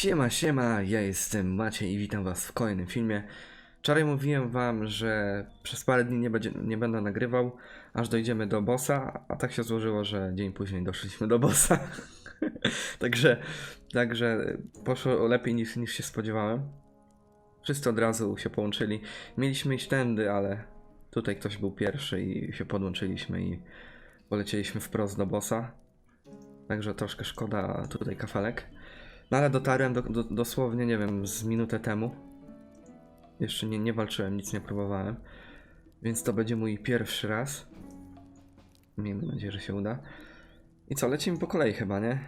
Siema, siema, ja jestem Maciej i witam was w kolejnym filmie. Wczoraj mówiłem wam, że przez parę dni nie, będzie, nie będę nagrywał, aż dojdziemy do bossa, a tak się złożyło, że dzień później doszliśmy do bossa. także, także poszło lepiej niż, niż się spodziewałem. Wszyscy od razu się połączyli. Mieliśmy iść tędy, ale tutaj ktoś był pierwszy i się podłączyliśmy i polecieliśmy wprost do bossa. Także troszkę szkoda tutaj kafelek. No ale dotarłem do, do, dosłownie, nie wiem, z minutę temu. Jeszcze nie, nie walczyłem, nic nie próbowałem. Więc to będzie mój pierwszy raz. Miejmy nadzieję, że się uda. I co, lecimy po kolei chyba, nie?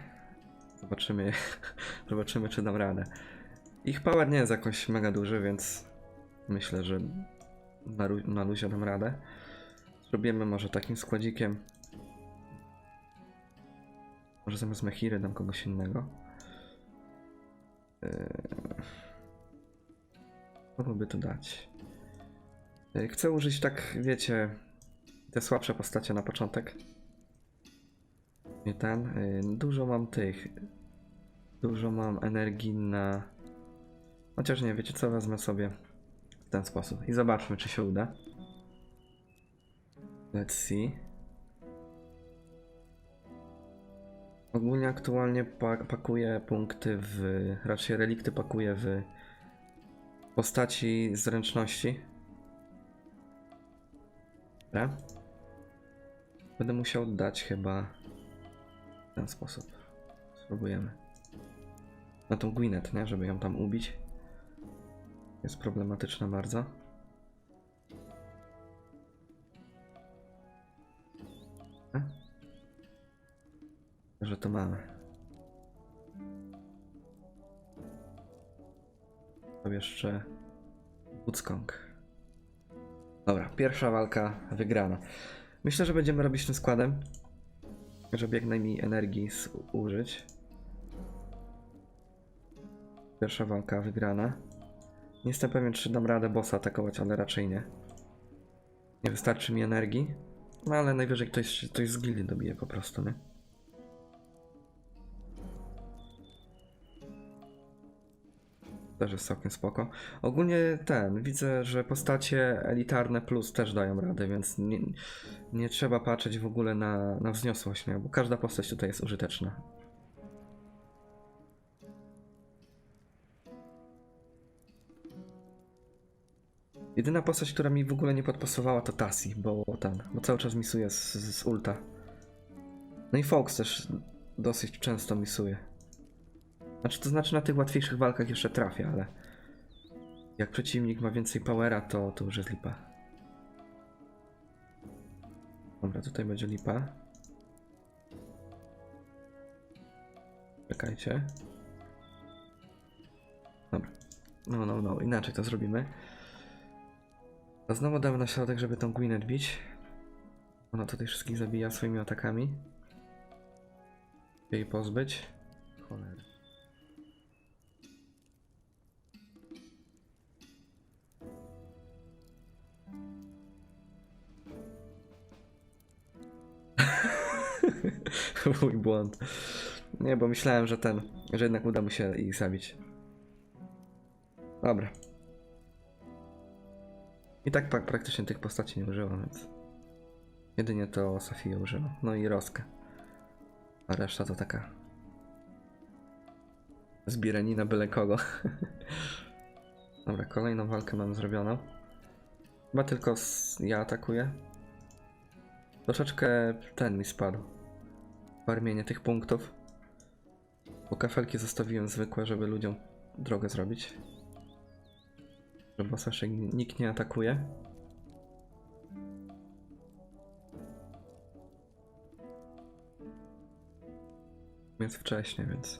Zobaczymy, zobaczymy czy dam radę. Ich power nie jest jakoś mega duży, więc myślę, że na, na luzie dam radę. Zrobimy może takim składzikiem. Może zamiast Mechiry dam kogoś innego. Kogo by tu dać? Eee, Chcę użyć tak, wiecie, te słabsze postacie na początek. Nie ten. Eee, Dużo mam tych. Dużo mam energii na. Chociaż nie, wiecie co, wezmę sobie w ten sposób i zobaczmy, czy się uda. Let's see. Ogólnie aktualnie pa pakuję punkty w. raczej relikty pakuję w postaci zręczności. Dobra. Będę musiał dać chyba w ten sposób. Spróbujemy. Na tą Gwyneth, nie? Żeby ją tam ubić. Jest problematyczna bardzo. Że to mamy. To jeszcze Woodskong. Dobra, pierwsza walka wygrana. Myślę, że będziemy robić tym składem, żeby jak najmniej energii użyć. Pierwsza walka wygrana. Nie jestem pewien, czy dam radę bossa atakować, ale raczej nie. Nie wystarczy mi energii. No ale najwyżej ktoś, ktoś z gildii dobije po prostu, nie? Też jest całkiem spoko. Ogólnie ten, widzę, że postacie elitarne plus też dają radę, więc nie, nie trzeba patrzeć w ogóle na, na wzniosłość, nie? bo każda postać tutaj jest użyteczna. Jedyna postać, która mi w ogóle nie podpasowała to Tassi, bo ten, bo cały czas misuje z, z ulta. No i Fox też dosyć często misuje. Znaczy, to znaczy na tych łatwiejszych walkach jeszcze trafia, ale jak przeciwnik ma więcej powera, to, to już jest lipa. Dobra, tutaj będzie lipa. Czekajcie. Dobra. No, no, no, inaczej to zrobimy. Znowu damy na środek, żeby tą Gwyneth bić. Ona tutaj wszystkich zabija swoimi atakami. Jej pozbyć. Cholera. Mój błąd. Nie, bo myślałem, że ten, że jednak uda mu się ich zabić. Dobra. I tak pra- praktycznie tych postaci nie użyłam, więc. Jedynie to Sofię użyłam. No i Roskę. A reszta to taka. Zbieranina byle kogo. Dobra, kolejną walkę mam zrobioną. Chyba tylko ja atakuję. Troszeczkę ten mi spadł. Farmienie tych punktów. Bo kafelki zostawiłem zwykłe, żeby ludziom drogę zrobić. Że bossa nikt nie atakuje. Jest wcześnie, więc.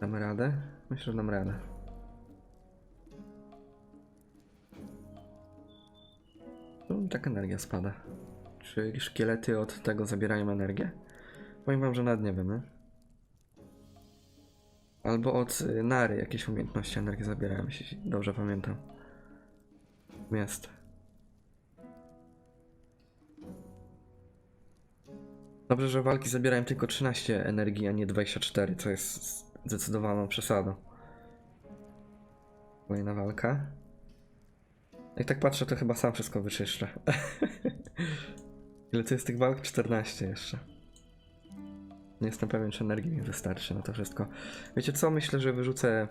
Damy radę? Myślę, że dam radę. Tak energia spada. Czy szkielety od tego zabierają energię? Powiem wam, że nawet nie wiem, nie? Albo od y, Nary jakieś umiejętności energii zabierają, jeśli dobrze pamiętam. Jest. Dobrze, że walki zabierają tylko 13 energii, a nie 24, co jest zdecydowaną przesadą. Kolejna walka. Jak tak patrzę, to chyba sam wszystko wyczyszczę. Ile to jest tych walk? 14 jeszcze. Nie jestem pewien, czy energii mi wystarczy na to wszystko. Wiecie co? Myślę, że wyrzucę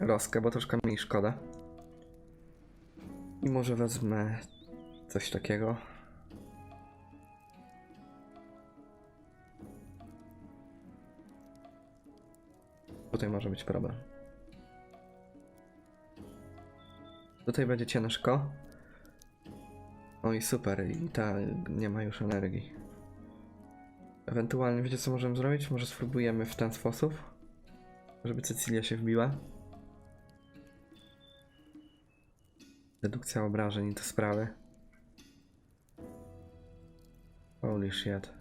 Roskę, bo troszkę mniej szkoda. I może wezmę coś takiego. Tutaj może być problem. Tutaj będzie ciężko. Oj, super, i ta nie ma już energii. Ewentualnie, wiecie co możemy zrobić? Może spróbujemy w ten sposób, żeby Cecylia się wbiła. Dedukcja obrażeń i te sprawy. Holy shit.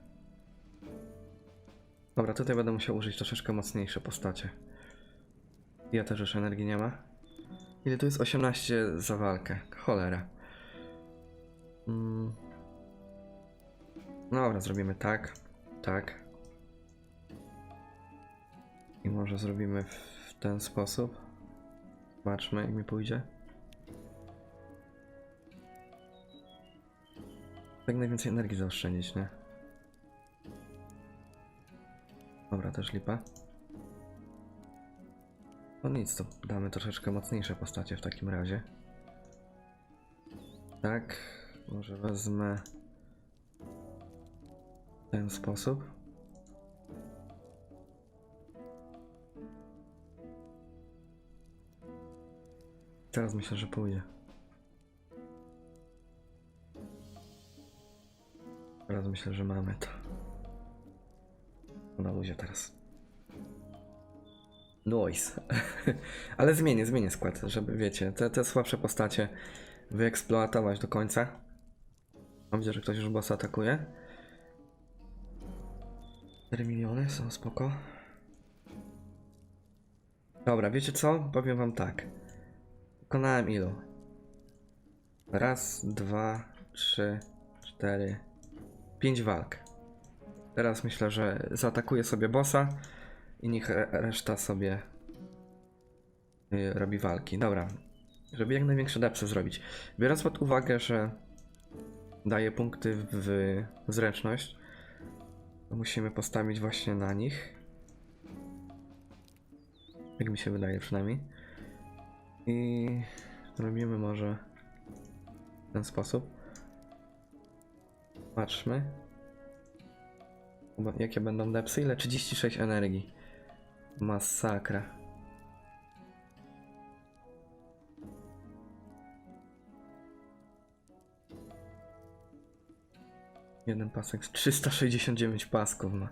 Dobra, tutaj będę musiał użyć troszeczkę mocniejsze postacie. Ja też już energii nie ma. Ile tu jest? 18 za walkę. Cholera. Mm. Dobra, zrobimy tak. Tak. I może zrobimy w ten sposób. Zobaczmy, jak mi pójdzie. Jak najwięcej energii zaoszczędzić, nie? Dobra, też lipa. No nic, to damy troszeczkę mocniejsze postacie w takim razie. Tak, może wezmę w ten sposób. Teraz myślę, że pójdzie. Teraz myślę, że mamy to. Na luzie teraz. Noise. Ale zmienię, zmienię skład, żeby wiecie, te, te słabsze postacie wyeksploatować do końca. Mam nadzieję, że ktoś już bossa atakuje. 4 miliony są spoko. Dobra, wiecie co? Powiem wam tak. Wykonałem ilu? Raz, dwa, trzy, cztery, pięć walk. Teraz myślę, że zaatakuję sobie bossa i niech re- reszta sobie y, robi walki. Dobra, żeby jak największe depsy zrobić. Biorąc pod uwagę, że daje punkty w zręczność, musimy postawić właśnie na nich. Jak mi się wydaje przynajmniej. I zrobimy może w ten sposób. Patrzmy. Jakie będą depsy? Ile? 36 energii. Masakra. Jeden pasek z 369 pasków ma.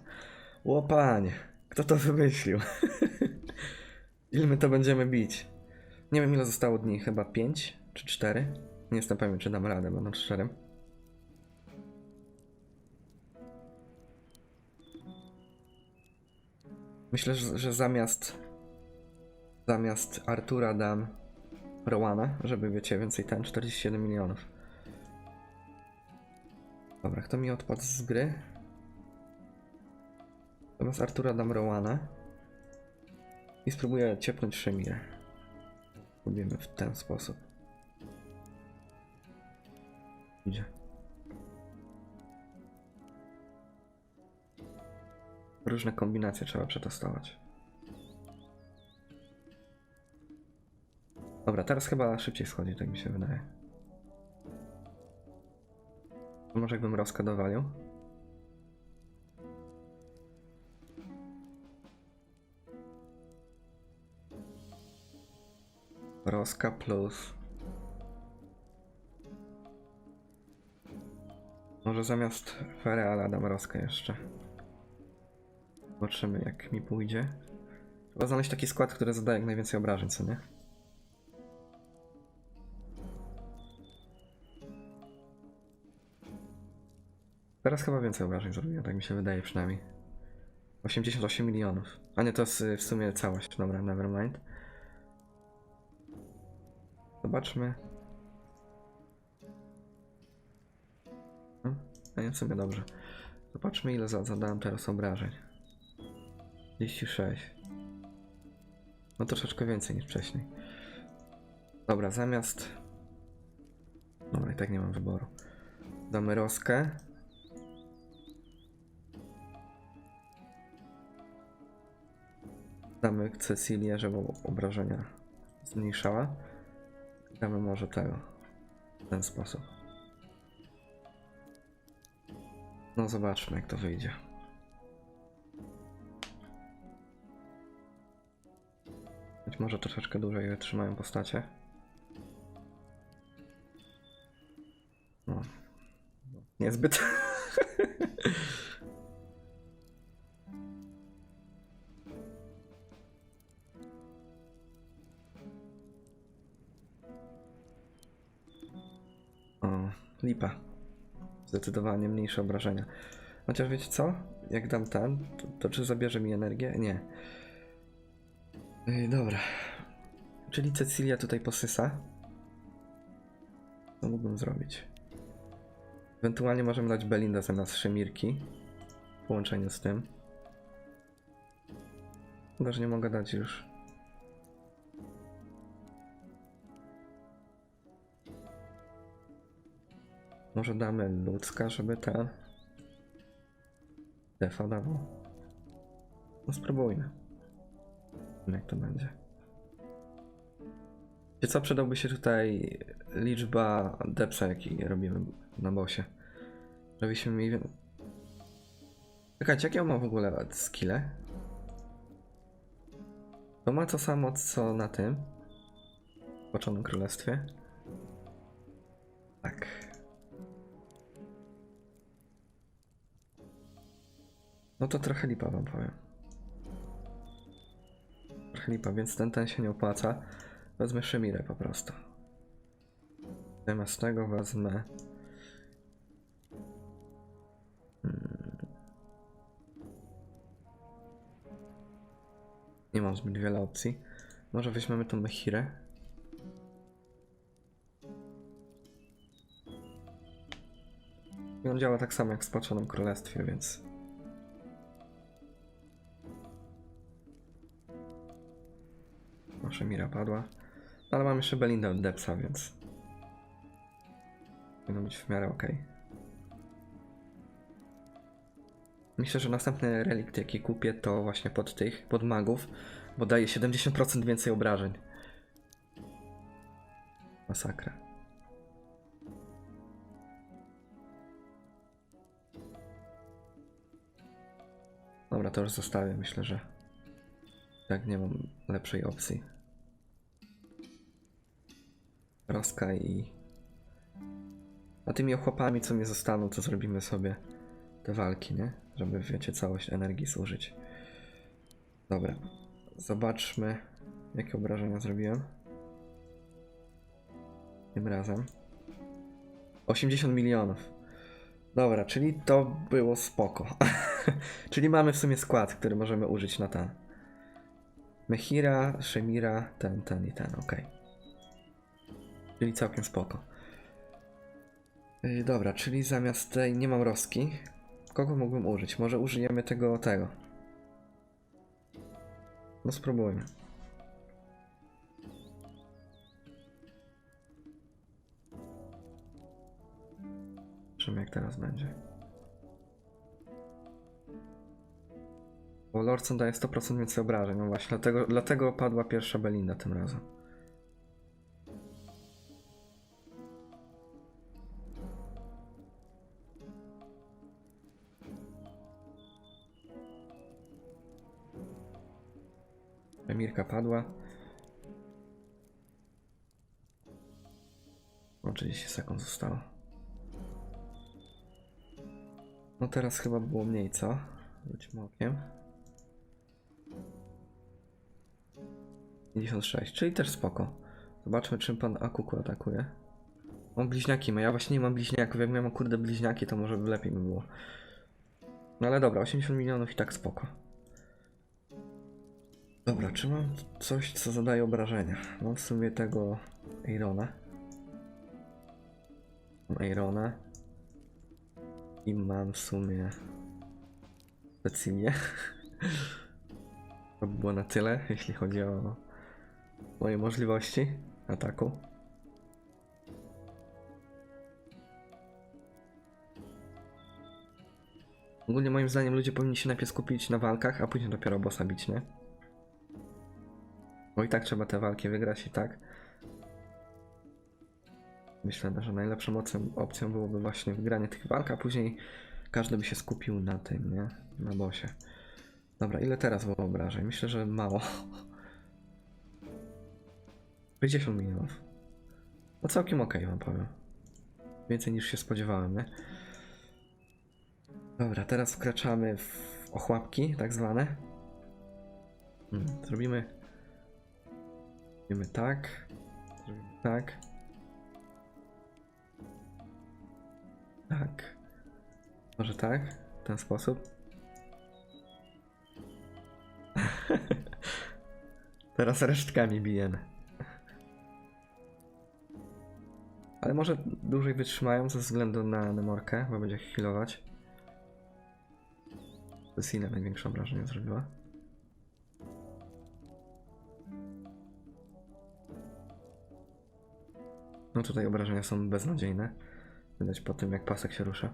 Łopanie, kto to wymyślił? ile my to będziemy bić? Nie wiem ile zostało dni, chyba 5 czy 4? Nie jestem pewien czy dam radę, będę szczerym. Myślę, że, zamiast zamiast Artura dam Rowana, żeby wiecie, więcej ten 47 milionów. Dobra, kto mi odpadł z gry? Zamiast Artura dam Rowana i spróbuję ciepnąć Szemirę. Robimy w ten sposób. Idzie. Różne kombinacje trzeba przetestować. Dobra, teraz chyba szybciej schodzi, tak mi się wydaje. Może jakbym Roskę dowalił? Roska plus... Może zamiast Fereala dam Roskę jeszcze. Zobaczymy jak mi pójdzie. Trzeba znaleźć taki skład, który zadaje jak najwięcej obrażeń, co nie? Teraz chyba więcej obrażeń zrobiłem, tak mi się wydaje przynajmniej. 88 milionów. A nie, to jest y, w sumie całość. Dobra, nevermind. Zobaczmy. No, nie, w sumie dobrze. Zobaczmy ile za- zadałem teraz obrażeń. 36. No troszeczkę więcej niż wcześniej. Dobra, zamiast... Dobra, i tak nie mam wyboru. Damy Roskę. Damy Cecilię, żeby obrażenia zmniejszała. Damy może tego. W ten sposób. No zobaczmy jak to wyjdzie. Może troszeczkę dłużej wytrzymają postacie. No. Niezbyt. O, lipa. Zdecydowanie mniejsze obrażenia. Chociaż wiecie co? Jak dam ten, to, to czy zabierze mi energię? Nie. Dobra. Czyli Cecilia tutaj posysa. Co mógłbym zrobić? Ewentualnie możemy dać Belinda zamiast Szemirki. W połączeniu z tym. Że nie mogę dać już. Może damy ludzka, żeby ta defa dawał. No spróbujmy. Jak to będzie. Wiecie co, przydałby się tutaj liczba depsa, jaki robimy na bosie. Żebyśmy mieli... Czekajcie, jakie on ma w ogóle skille? To ma to samo, co na tym. W Poczonym Królestwie. Tak. No to trochę lipa wam powiem. Trochę lipa, więc ten, ten się nie opłaca. Wezmę Szemirę po prostu. Zamiast tego wezmę... Hmm. Nie mam zbyt wiele opcji. Może weźmiemy tą Mechirę. I on działa tak samo jak w Spaczonym Królestwie, więc... Nasze Mira padła. No, Ale mam jeszcze Belinda od Depsa, więc... Powinno być w miarę ok. Myślę, że następny relikt jaki kupię to właśnie pod tych, pod magów, bo daje 70% więcej obrażeń. Masakra. Dobra, to już zostawię, myślę, że tak nie mam lepszej opcji. Roska i... A tymi ochłapami, co mi zostaną, to zrobimy sobie te walki, nie? Żeby, wiecie, całość energii służyć. Dobra. Zobaczmy, jakie obrażenia zrobiłem. Tym razem. 80 milionów. Dobra, czyli to było spoko. czyli mamy w sumie skład, który możemy użyć na ten. Mechira, Szemira, ten, ten i ten, ok. Czyli całkiem spoko. Yy, dobra, czyli zamiast tej nie mam roski. Kogo mógłbym użyć? Może użyjemy tego, tego. No spróbujmy. Zobaczymy jak teraz będzie. Bo Lordson daje 100% więcej obrażeń, no właśnie, dlatego, dlatego padła pierwsza Belinda tym razem. Emirka padła. O, 30 sekund zostało. No teraz chyba było mniej, co? Rzućmy okiem. 56, czyli też spoko. Zobaczmy, czym pan Akuku atakuje. On bliźniaki ma, ja właśnie nie mam bliźniaków. Jak miałem kurde bliźniaki, to może lepiej by było. No ale dobra, 80 milionów i tak spoko. Dobra, czy mam coś, co zadaje obrażenia? Mam w sumie tego Irona. Mam Irona. I mam w sumie Specjalnie. To by było na tyle, jeśli chodzi o moje możliwości ataku. Ogólnie moim zdaniem ludzie powinni się najpierw skupić na walkach, a później dopiero bossa bić, nie? Bo i tak trzeba te walki wygrać i tak. Myślę, że najlepszą opcją, opcją byłoby właśnie wygranie tych walk, a później każdy by się skupił na tym, nie? Na bossie. Dobra, ile teraz wyobrażeń? Myślę, że mało. 50 milionów. No całkiem okej wam powiem. Więcej niż się spodziewałem, nie? Dobra, teraz wkraczamy w ochłapki, tak zwane. Hmm, zrobimy... Zrobimy tak. Zrobimy tak. Tak. Może tak? W ten sposób. Teraz resztkami bijemy. Ale może dłużej wytrzymają ze względu na Nemorkę, bo będzie healować. Cecina największe obrażenie zrobiła. No tutaj obrażenia są beznadziejne. Widać po tym jak pasek się rusza.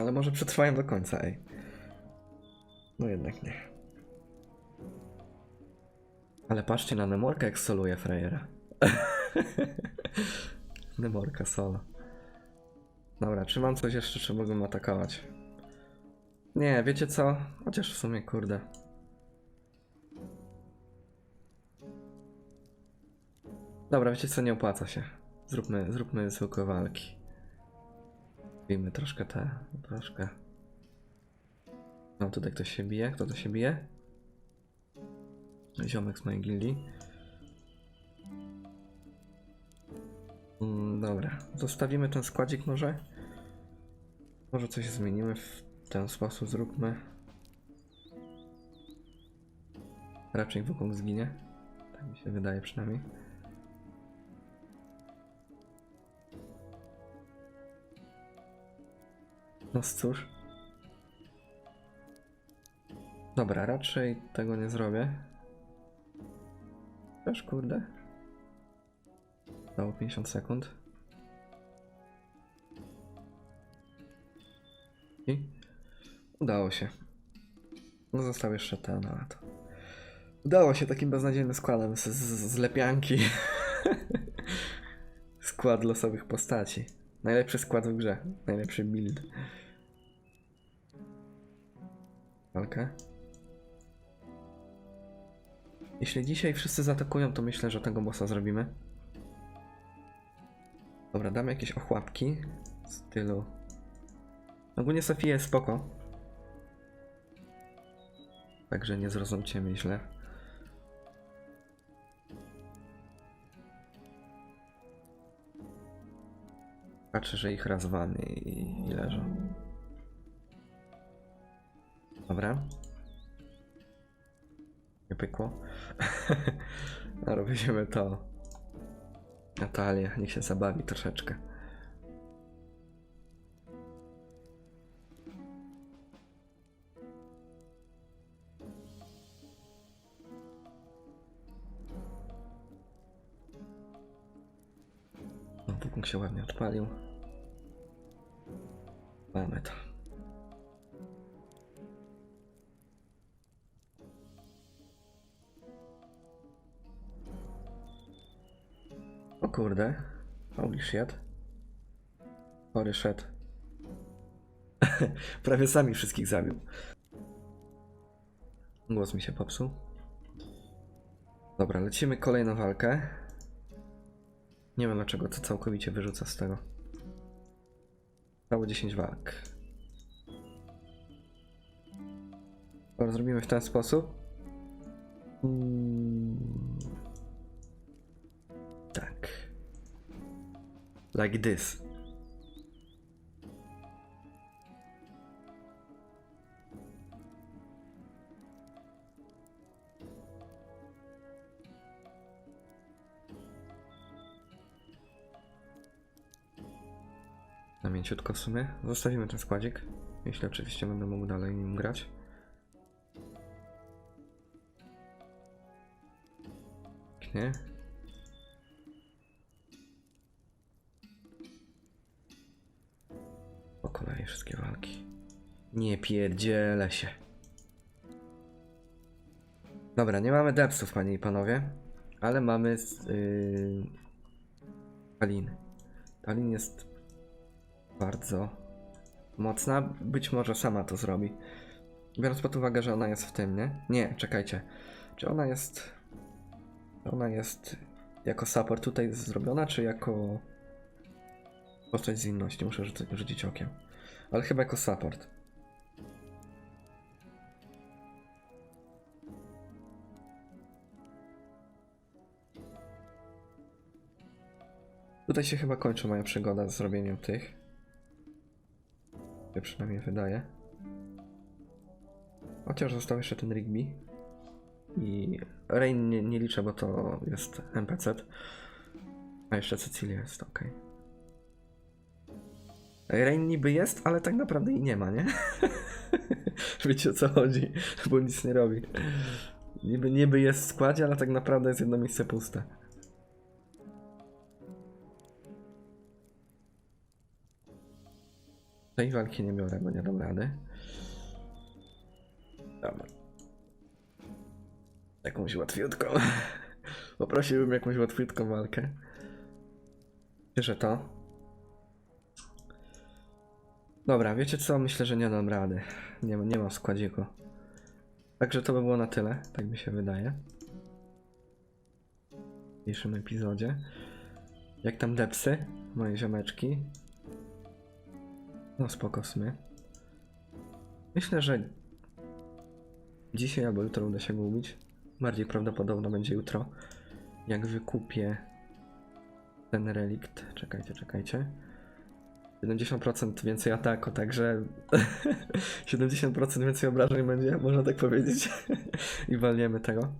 Ale może przetrwają do końca, ej. No jednak nie. Ale patrzcie na Nemorkę jak soluje frajera. Nemorka solo. Dobra, czy mam coś jeszcze, czy mogę atakować? Nie, wiecie co? Chociaż w sumie, kurde. Dobra, wiecie co? Nie opłaca się. Zróbmy, zróbmy zwykłe walki. Bijmy troszkę te, troszkę. No tutaj ktoś się bije. Kto to się bije? Ziomek z mojej gildii. Mm, dobra, zostawimy ten składzik może. Może coś zmienimy w ten sposób, zróbmy. Raczej wokół zginie. Tak mi się wydaje przynajmniej. No cóż. Dobra, raczej tego nie zrobię. Też kurde. Dało 50 sekund. I udało się. No został jeszcze ten, ale to. Udało się takim beznadziejnym składem z, z, z lepianki. Skład losowych postaci. Najlepszy skład w grze. Najlepszy build. Walkę. Jeśli dzisiaj wszyscy zaatakują, to myślę, że tego bossa zrobimy. Dobra, damy jakieś ochłapki w stylu. Ogólnie Sofia jest spoko. Także nie zrozumcie mnie źle. Patrzę, że ich raz wany i, i leżą. Dobra. Nie pykło. Robimy to. Natalia, niech się zabawi troszeczkę. Wukong się ładnie odpalił. Mamy to. O kurde. Holy shit. Shit. Prawie sami wszystkich zabił. Głos mi się popsuł. Dobra, lecimy kolejną walkę. Nie wiem dlaczego to całkowicie wyrzuca z tego. Cało 10 walk. Dobra, zrobimy w ten sposób. Mm. Tak. Like this. Mięciutko w sumie. Zostawimy ten składzik. Jeśli oczywiście będę mógł dalej nim grać. Pięknie. Po kolei wszystkie walki. Nie pierdzielę się. Dobra, nie mamy depsów, panie i panowie, ale mamy yy, Talin. Talin jest bardzo mocna, być może sama to zrobi. Biorąc pod uwagę, że ona jest w tym, nie? Nie, czekajcie. Czy ona jest... Ona jest jako support tutaj zrobiona, czy jako postać z inności? Muszę rzucić, rzucić okiem. Ale chyba jako support. Tutaj się chyba kończy moja przygoda z zrobieniem tych. Ja przynajmniej wydaje. Chociaż został jeszcze ten Rigby. I Rain nie, nie liczę, bo to jest NPC. A jeszcze Cecilia jest, ok. Rain niby jest, ale tak naprawdę i nie ma, nie? Wiecie o co chodzi, bo nic nie robi. Niby, niby jest w składzie, ale tak naprawdę jest jedno miejsce puste. Tej walki nie biorę, bo nie dam rady. Dobra. Jakąś łatwiutką. Poprosiłbym jakąś łatwiutką walkę. Bierze to. Dobra, wiecie co? Myślę, że nie dam rady. Nie, nie mam składziku. Także to by było na tyle, tak mi się wydaje. W dzisiejszym epizodzie. Jak tam depsy, moje ziomeczki? No spoko w sumie. Myślę, że dzisiaj albo jutro uda się go ubić. Bardziej prawdopodobne będzie jutro. Jak wykupię ten relikt. Czekajcie, czekajcie. 70% więcej ataku, także 70% więcej obrażeń będzie, można tak powiedzieć. I walniemy tego.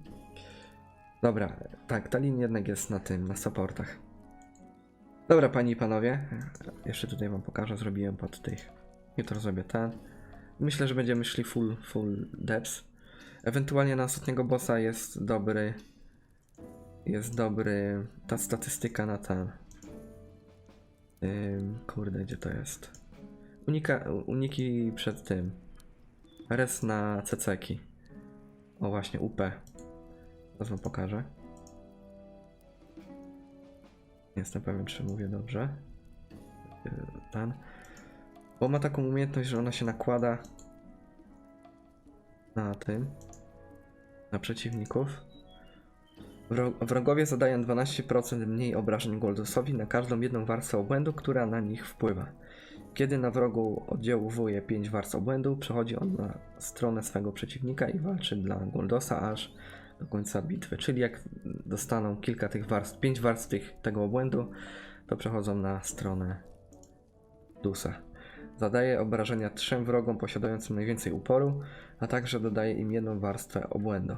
Dobra, tak, Talin jednak jest na tym, na supportach. Dobra, panie i panowie, jeszcze tutaj wam pokażę, zrobiłem pod tych. Jutro zrobię ten. Myślę, że będziemy szli full, full depth. Ewentualnie na ostatniego bossa jest dobry. Jest dobry. Ta statystyka na ten. Ym, kurde, gdzie to jest? Unika, uniki przed tym. Res na ceceki. O właśnie, UP. Teraz wam pokażę. Nie jestem pewien, czy mówię dobrze. Ten. Bo ma taką umiejętność, że ona się nakłada na tym. Na przeciwników. Wro- Wrogowie zadają 12% mniej obrażeń Goldusowi na każdą jedną warstwę obłędu, która na nich wpływa. Kiedy na wrogu oddziałuje 5 warstw obłędu, przechodzi on na stronę swego przeciwnika i walczy dla Goldosa aż do końca bitwy. Czyli jak dostaną kilka tych warstw, 5 warstw tych, tego obłędu, to przechodzą na stronę Dusa. Zadaje obrażenia trzem wrogom posiadającym najwięcej uporu, a także dodaje im jedną warstwę obłędu.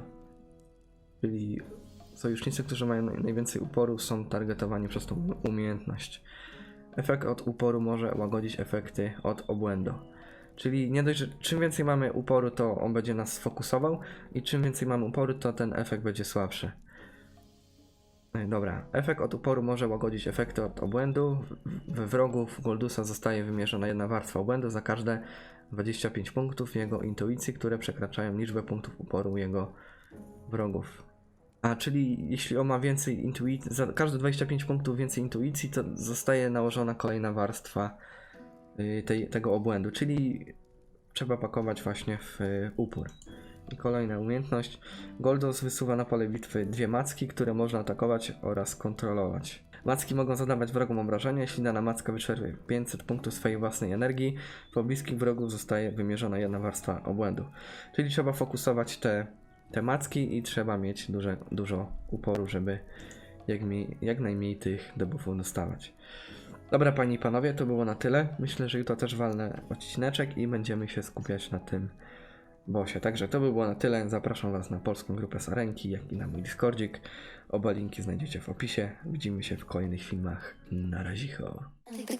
Czyli sojusznicy, którzy mają naj- najwięcej uporu, są targetowani przez tą umiejętność. Efekt od uporu może łagodzić efekty od obłędu. Czyli nie dość, że czym więcej mamy uporu, to on będzie nas sfokusował, i czym więcej mamy uporu, to ten efekt będzie słabszy. Ej, Dobra, efekt od uporu może łagodzić efekty od obłędu. We wrogów Goldusa zostaje wymierzona jedna warstwa obłędu za każde 25 punktów jego intuicji, które przekraczają liczbę punktów uporu jego wrogów. A, czyli jeśli on ma więcej intuicji, za każde 25 punktów więcej intuicji, to zostaje nałożona kolejna warstwa tej, tego obłędu, czyli trzeba pakować właśnie w y, upór. I kolejna umiejętność. Goldos wysuwa na pole bitwy dwie macki, które można atakować oraz kontrolować. Macki mogą zadawać wrogom obrażenia, jeśli dana macka wyczerpie 500 punktów swojej własnej energii, po bliskich wrogów zostaje wymierzona jedna warstwa obłędu. Czyli trzeba fokusować te, te macki i trzeba mieć duże, dużo uporu, żeby jak, mi, jak najmniej tych debuffów dostawać. Dobra, panie i panowie, to było na tyle. Myślę, że jutro też walnę odcineczek i będziemy się skupiać na tym bosie. Także to by było na tyle. Zapraszam was na polską grupę Sarenki, jak i na mój Discordzik. Oba linki znajdziecie w opisie. Widzimy się w kolejnych filmach. Na razicho. The